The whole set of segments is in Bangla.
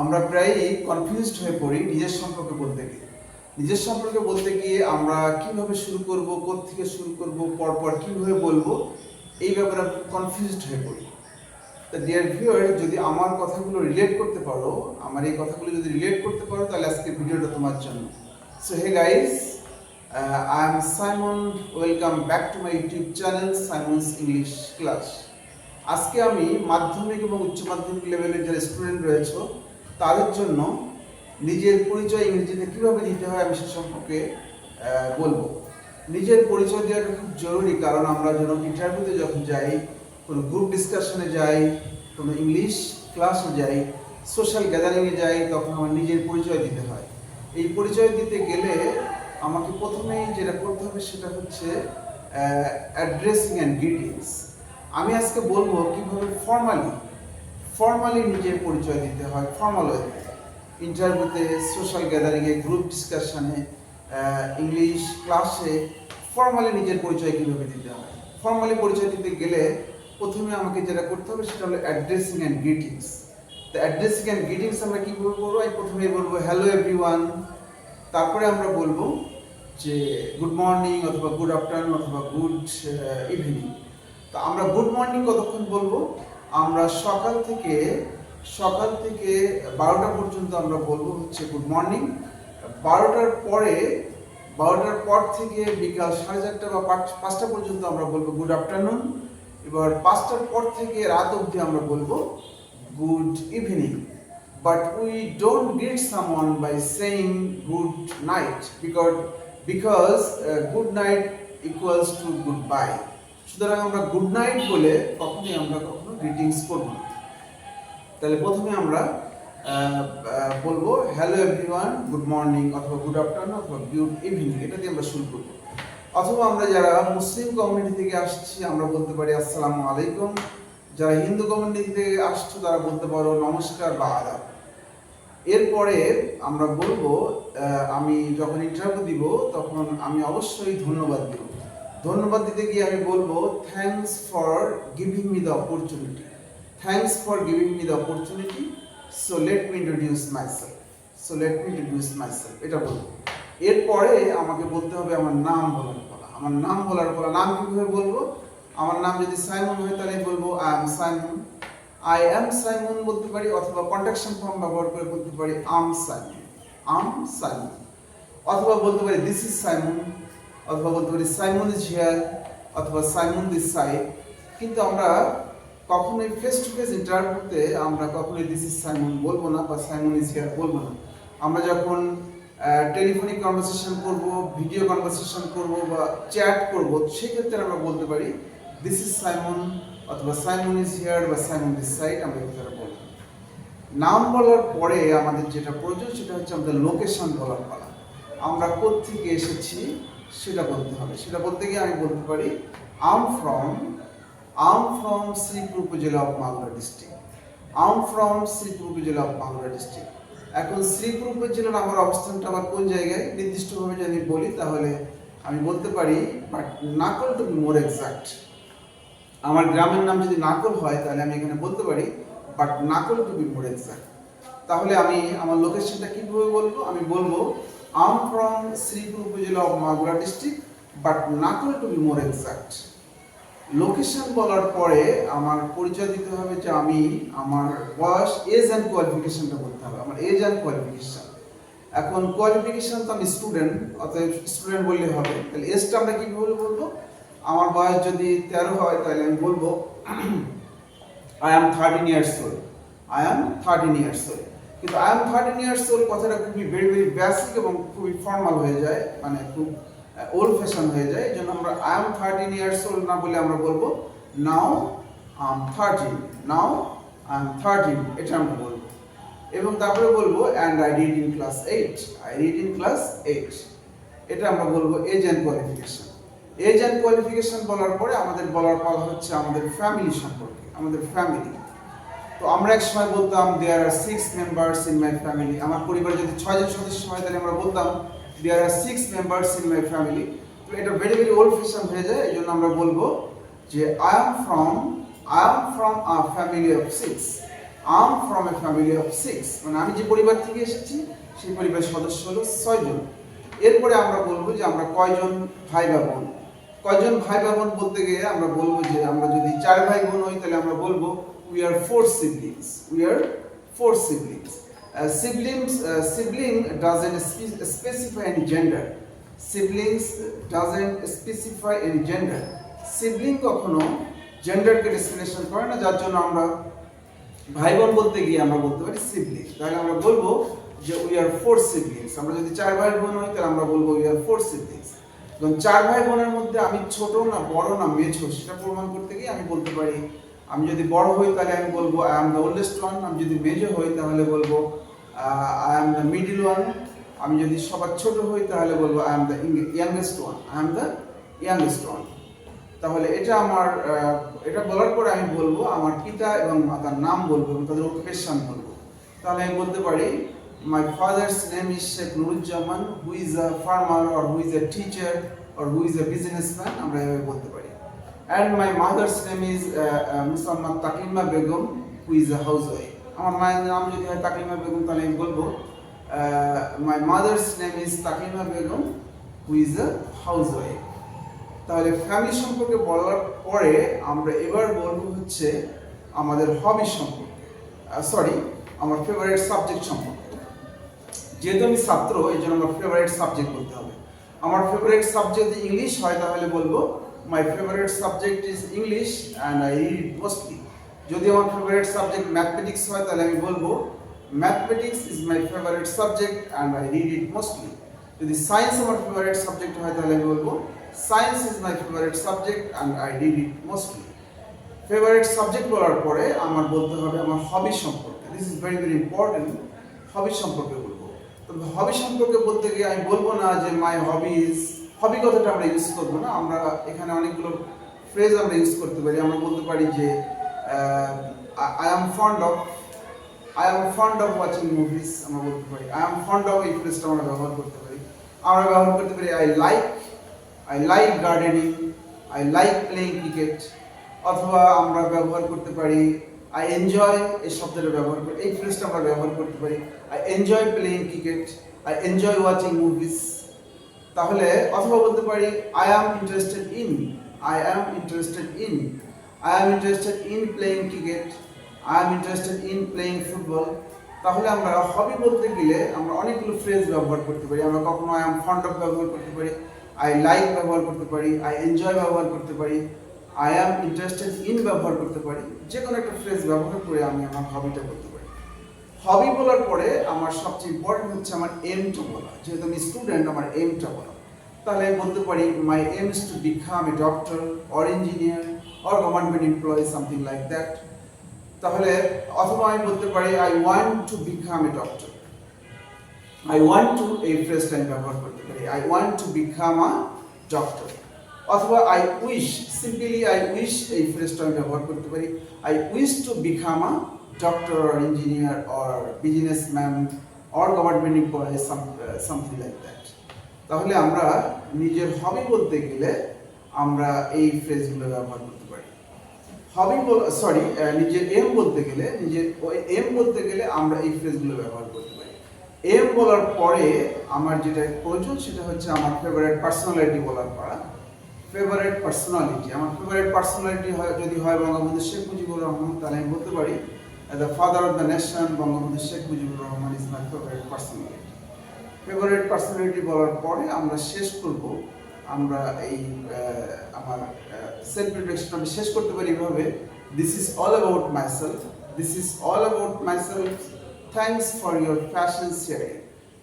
আমরা প্রায়ই কনফিউজড হয়ে পড়ি নিজের সম্পর্কে বলতে গিয়ে। নিজের সম্পর্কে বলতে গিয়ে আমরা কীভাবে শুরু করব থেকে শুরু করব, পরপর কীভাবে বলব, এই ব্যাপারে কনফিউজড হয়ে পড়ি। তা ডিয়ার ভিউয়ার যদি আমার কথাগুলো রিলেট করতে পারো, আমার এই কথাগুলো যদি রিলেট করতে পারো, তাহলে আজকে ভিডিওটা তোমার জন্য। So hey guys I am Simon welcome back to my YouTube channel Simon's English class আজকে আমি মাধ্যমিক এবং উচ্চ মাধ্যমিক লেভেলের যারা স্টুডেন্ট রয়েছে তাদের জন্য নিজের পরিচয় ইংরেজিতে কীভাবে দিতে হয় আমি সে সম্পর্কে বলব। নিজের পরিচয় দেওয়াটা খুব জরুরি, কারণ আমরা যখন ইন্টারভিউতে যখন যাই, কোনো গ্রুপ ডিসকাশনে যাই, কোনো ইংলিশ ক্লাসে যাই সোশ্যাল গ্যাদারিংয়ে যাই, তখন আমার নিজের পরিচয় দিতে হয়। এই পরিচয় দিতে গেলে আমাকে প্রথমেই যেটা করতে হবে সেটা হচ্ছে অ্যাড্রেসিং অ্যান্ড গ্রিটিংস আমি আজকে বলব কীভাবে ফর্মালি ফর্মালি নিজের পরিচয় দিতে হয় ফর্মাল ওয়েতে ইন্টারভিউতে সোশ্যাল গ্যাদারিংয়ে গ্রুপ ডিসকাশনে ইংলিশ ক্লাসে ফর্মালি নিজের পরিচয় কীভাবে দিতে হয়? ফর্মালি পরিচয় দিতে গেলে প্রথমে আমাকে যেটা করতে হবে সেটা হলো অ্যাড্রেসিং অ্যান্ড গ্রিটিংস তো অ্যাড্রেসিং অ্যান্ড গ্রিটিংস আমরা কীভাবে করব আমি প্রথমেই বলব হ্যালো এভরিওয়ান তারপরে আমরা বলব যে গুড মর্নিং অথবা গুড আফটারনুন অথবা গুড ইভিনিং তো আমরা গুড মর্নিং কতক্ষণ বলব? আমরা সকাল থেকে সকাল থেকে বারোটা পর্যন্ত আমরা বলব হচ্ছে গুড মর্নিং বারোটার পরে, বারোটার পর থেকে বিকাল সাড়ে চারটা বা পাঁচ- পাঁচটা পর্যন্ত আমরা বলব গুড আফটারনুন এবার পাঁচটার পর থেকে রাত অবধি আমরা বলব good evening but we don't greet someone by saying good night because because good night equals to goodbye সুতরাং আমরা গুড নাইট বলে কখনোই আমরা কখনো গ্রিটিংস করব তাহলে প্রথমে আমরা বলব হ্যালো এভরিওয়ান গুড মর্নিং অথবা গুড আফটারনুন অথবা গুড ইভিনিং এটা দিয়ে আমরা শুরু করব। অথবা আমরা যারা মুসলিম কমিউনিটি থেকে আসছি, আমরা বলতে পারি, আসসালামু আলাইকুম। যারা হিন্দু কমিউনিটি থেকে আসছো, তারা বলতে পারো, নমস্কার বা আদাব। এরপরে আমরা বলব আমি যখন ইন্টারভিউ দিব, তখন আমি অবশ্যই ধন্যবাদ দিব। ধন্যবাদ দিতে গিয়ে আমি বলব thanks for giving me the opportunity thanks for giving me the opportunity so let me introduce myself so let me introduce myself এটা বলব। এরপরে আমাকে বলতে হবে আমার নাম বলার বলা আমার নাম বলার বলা নাম কীভাবে বলব? আমার নাম যদি সাইমন হয় তাহলে বলব I am Simon I am Simon বলতে পারি, অথবা কন্ট্রাকশন ফর্ম ব্যবহার করে বলতে পারি আম সাইমন আম সাইমন অথবা বলতে পারি দিস ইজ সাইমন অথবা বলতে পারি সাইমন ইজ হিয়ার অথবা সাইমন দিস সাইড, কিন্তু আমরা কখনোই ফেস টু ফেস ইন্টারভিউতে আমরা কখনোই দিস ইজ সাইমন বলব না বা সাইমন ইজ হিয়ার বলব না। আমরা যখন টেলিফোনিক কনভারসেশন করব ভিডিও কনভারসেশন করব বা চ্যাট করব, সেক্ষেত্রে আমরা বলতে পারি দিস ইজ সাইমন অথবা সাইমন ইজ হিয়ার বা সাইমন দিস সাইড আমরা এই কথাটা বলব। নাম বলার পরে আমাদের যেটা প্রয়োজন সেটা হচ্ছে আমাদের লোকেশন বলার পালা। আমরা কোত্থেকে এসেছি সেটা বলতে হবে। সেটা বলতে গিয়ে আমি বলতে পারি I'm from I'm from Sripur উপজেলা of Malda district I'm from Sripur উপজেলা অফ মালদা ডিস্ট্রিক্ট এখন শ্রীপুর উপজেলার আমার অবস্থানটা আমার কোন জায়গায় নির্দিষ্টভাবে যদি বলি তাহলে আমি বলতে পারি but knuckle to be more exact আমার গ্রামের নাম যদি নাকল হয় তাহলে আমি এখানে বলতে পারি but knuckle to be more exact তাহলে আমি, আমার লোকেশনটা কীভাবে বলব? আমি বলব আম ফ্রম শ্রীপুর উপজেলা of Magura district but knuckle to be more exact location বলার পরে আমার পরিচয় দিতে হবে যে আমি আমার বয়স এজ অ্যান্ড কোয়ালিফিকেশনটা বলতে হবে, আমার এজ অ্যান্ড কোয়ালিফিকেশন এখন কোয়ালিফিকেশন তো আমি স্টুডেন্ট অতএব স্টুডেন্ট বললে হবে। তাহলে এজটা আমরা কীভাবে বলব? আমার বয়স যদি তেরো হয় তাহলে আমি বলব I am thirteen years old I am thirteen years old কিন্তু I am thirteen years old কথাটা খুবই ভেরি ভেরি বেসিক এবং খুবই ফর্মাল হয়ে যায় মানে খুব ওল্ড ফ্যাশন হয়ে যায় জন্য আমরা I am thirteen years old না বলে আমরা বলব now I am thirteen now I am thirteen এটা আমরা বলব। এবং তারপরে বলব and I read in class eight I read in class eight এটা আমরা বলব age and qualification age and qualification বলার পরে আমাদের বলার পালা হচ্ছে আমাদের ফ্যামিলি সম্পর্কে, আমাদের ফ্যামিলি তো আমরা এক সময় বলতাম there are six members in my family আমার পরিবারে যদি ছয়জন সদস্য হয়, তাহলে আমরা বলতাম there are six members in my family তো এটা ভেরি ভেরি ওল্ড ফ্যাশন হয়ে যায়, এই জন্য আমরা বলব যে I am from I am from a family of six I'm from a family of six মানে আমি যে পরিবার থেকে এসেছি, সেই পরিবারের সদস্য হলো ছয়জন। এরপরে আমরা বলব যে, আমরা কয়জন ভাই বা বোন? কয়জন ভাই বা বোন বলতে গিয়ে আমরা বলব যে, আমরা যদি চার ভাই বোন হই, তাহলে আমরা বলব we are four siblings we are four siblings siblings sibling doesn't specify any gender siblings doesn't specify any gender sibling কখনো জেন্ডারকে ডিসক্রিমিনেশন করে না, যার জন্য আমরা ভাই বোন বলতে গিয়ে আমরা বলতে পারি সিবলিং তাহলে আমরা বলব যে উই আর ফোর সিবলিংস আমরা যদি চার ভাই বোন হই, তাহলে আমরা বলব উই আর ফোর সিবলিংস এবং চার ভাই বোনের মধ্যে আমি ছোট না, বড় না মেঝো সেটা প্রমাণ করতে গিয়ে আমি বলতে পারি আমি যদি বড় হই তাহলে আমি বলব I am the oldest one আমি যদি মেজো হই তাহলে বলব I am the middle one আমি যদি সবার ছোট হই তাহলে বলব I am the youngest one I am the youngest one তাহলে এটা আমার এটা বলার পরে আমি বলব, আমার পিতা এবং মাতার নাম বলব এবং তাদের অকুপেশন বলব। তাহলে আমি বলতে পারি my father's name is Sheikh Nuruzzaman who is a farmer or who is a teacher or who is a businessman আমরা এভাবে বলতে পারি। And my mother's name is Musammat Takima Begum who is a housewife আমার মায়ের নাম যদি হয় তাকিমা বেগম, তাহলে আমি বলব my mother's name is Begum wife তাহলে ফ্যামিলি সম্পর্কে বলার পরে আমরা এবার বলব হচ্ছে আমাদের হবি সম্পর্কে। সরি আমার ফেভারিট সাবজেক্ট সম্পর্কে। যেহেতু আমি ছাত্র এই জন্য আমার ফেভারিট সাবজেক্ট বলতে হবে। আমার ফেভারিট সাবজেক্ট ইংলিশ হয়, তাহলে বলব my favourite subject is English and I read mostly যদি আমার ফেভারিট সাবজেক্ট ম্যাথমেটিক্স হয়, তাহলে আমি বলব mathematics is my favourite subject and I read it mostly যদি সায়েন্স আমার ফেভারিট সাবজেক্ট হয়, তাহলে আমি বলব science is my favourite subject and I read it mostly favourite subject বলার পরে আমার বলতে হবে আমার হবি সম্পর্কে। This is very very important hobby সম্পর্কে বলব। তবে হবি সম্পর্কে বলতে গিয়ে আমি বলব না যে মাই হবিজ হবি কথাটা আমরা ইউজ করব না। আমরা এখানে অনেকগুলো ফ্রেজ আমরা ইউজ করতে পারি। আমরা বলতে পারি যে I am fond of I am fond of watching movies আমরা বলতে পারি। আই এম ফন্ড অফ এই ফ্রেজটা আমরা ব্যবহার করতে পারি। আমরা ব্যবহার করতে পারি I like I like gardening I like playing cricket অথবা আমরা ব্যবহার করতে পারি আই এনজয় এই শব্দটা ব্যবহার করি, এই ফ্রেজটা আমরা ব্যবহার করতে পারি। I enjoy playing cricket I enjoy watching movies তাহলে অথবা বলতে পারি I am interested in I am interested in I am interested in playing cricket I am interested in playing football তাহলে আমরা হবি বলতে গেলে আমরা অনেকগুলো ফ্রেজ ব্যবহার করতে পারি। আমরা কখনো আই অ্যাম ফন্ড অফ ব্যবহার করতে পারি আই লাইক ব্যবহার করতে পারি আই এনজয় ব্যবহার করতে পারি আই অ্যাম ইন্টারেস্টেড ইন ব্যবহার করতে পারি। যে কোনো একটা ফ্রেজ ব্যবহার করে আমি আমার হবিটা করতে পারি। হবি বলার পরে আমার সবচেয়ে ইম্পর্টেন্ট হচ্ছে আমার এমটা বলা। যেহেতু আমি স্টুডেন্ট আমার এমটা বলা। তাহলে আমি বলতে পারি my aim is to become a doctor or engineer or government employee something like that তাহলে, অথবা আমি বলতে পারি I want to become a doctor I want to এই ফ্রেজটা আমি ব্যবহার করতে পারি I want to become a doctor অথবা I wish simply I wish এই ফ্রেজটা আমি ব্যবহার করতে পারি I wish to become a doctor or engineer or businessman or government employee something like that তাহলে আমরা নিজের হবি বলতে গেলে আমরা এই ফ্রেজগুলো ব্যবহার করতে পারি। হবি সরি নিজের এম বলতে গেলে, নিজের এম বলতে গেলে আমরা এই ফ্রেজগুলো ব্যবহার করতে পারি। এম বলার পরে আমার যেটা প্রয়োজন সেটা হচ্ছে আমার ফেভারিট পার্সোনালিটি বলার পড়া। ফেভারিট পার্সোনালিটি আমার ফেভারিট পার্সোনালিটি হয়, যদি হয় বঙ্গবন্ধু শেখ মুজিবুর রহমান, তাহলে আমি বলতে পারি the father of the nation Bangabandhu Sheikh Mujibur Rahman is my favourite personality favourite personality বলার পরে আমরা শেষ করব। আমরা এই আমার সেলফ ইন্ট্রোডাকশন আমি শেষ করতে পারি এভাবে। This is all about myself this is all about myself thanks for your passion sharing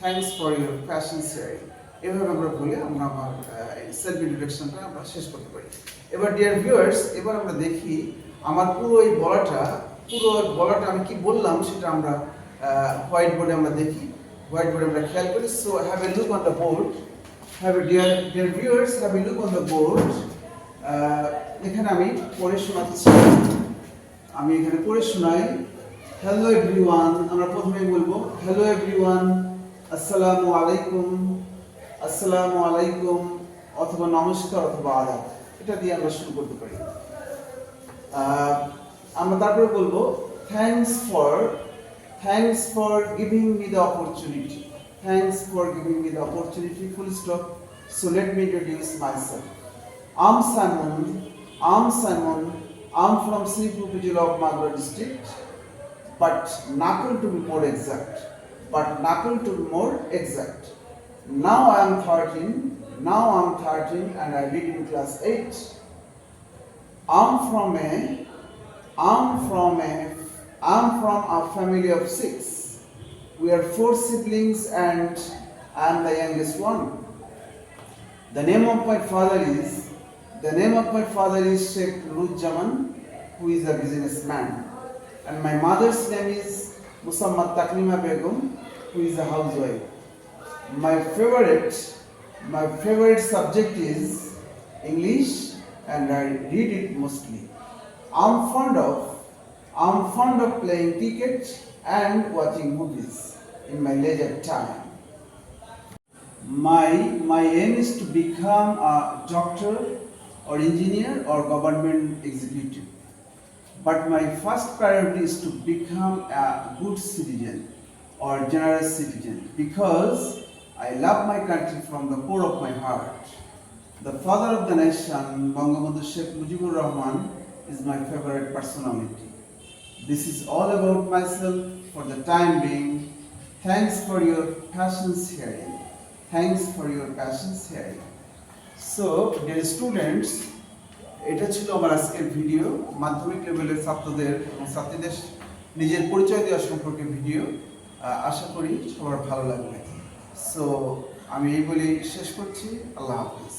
thanks for your passion sharing এভাবে আমরা বলে আমরা আমার সেলফ ইন্ট্রোডাকশনটা আমরা শেষ করতে পারি। এবার ডিয়ার ভিউয়ার্স এবার আমরা দেখি আমার পুরো এই বলাটা পুরো বলাটা আমি কি বললাম সেটা আমরা হোয়াইট বোর্ডে আমরা দেখি। হোয়াইট বোর্ডে আমরা খেয়াল করি। So have a look on the board have a dear dear viewers have a look on the board এখানে আমি পড়ে শোনাচ্ছি। আমি এখানে পড়ে শোনাই। হ্যালো এভরিওয়ান আমরা প্রথমেই বলব হ্যালো এভরিওয়ান আসসালামু আলাইকুম আসসালামু আলাইকুম, অথবা নমস্কার অথবা আদাব। এটা দিয়ে আমরা শুরু করতে পারি। আমরা তারপরে বলব thanks for thanks for giving me the opportunity thanks for giving me the opportunity full stop so let me introduce myself i'm simon i'm simon i'm from sripur Vijay of Magra district but knuckle to be more exact but knuckle to be more exact now i am 13 now i'm 13 and i read in class 8 i'm from a i'm from a i'm from a family of six we are four siblings and i am the youngest one the name of my father is the name of my father is Sheikh Nurjaman, who is a businessman, and my mother's name is Musammad Taklima Begum, who is a housewife. My favorite, my favorite subject is English, and I read it mostly. I'm fond of, I'm fond of playing cricket and watching movies in my leisure time. My my aim is to become a doctor or engineer or government executive. But my first priority is to become a good citizen or generous citizen because I love my country from the core of my heart. The father of the nation, Bangabandhu Sheikh Mujibur Rahman, is my favorite personality. This is all about myself for the time being. Thanks for your patience hearing. Thanks for your patience hearing. So dear students এটা ছিল আমার আজকের ভিডিও মাধ্যমিক লেভেলের ছাত্রদের এবং ছাত্রীদের নিজের পরিচয় দেওয়া সম্পর্কে ভিডিও আশা করি সবার ভালো লাগবে সো আমি এই বলেই শেষ করছি আল্লাহ হাফিজ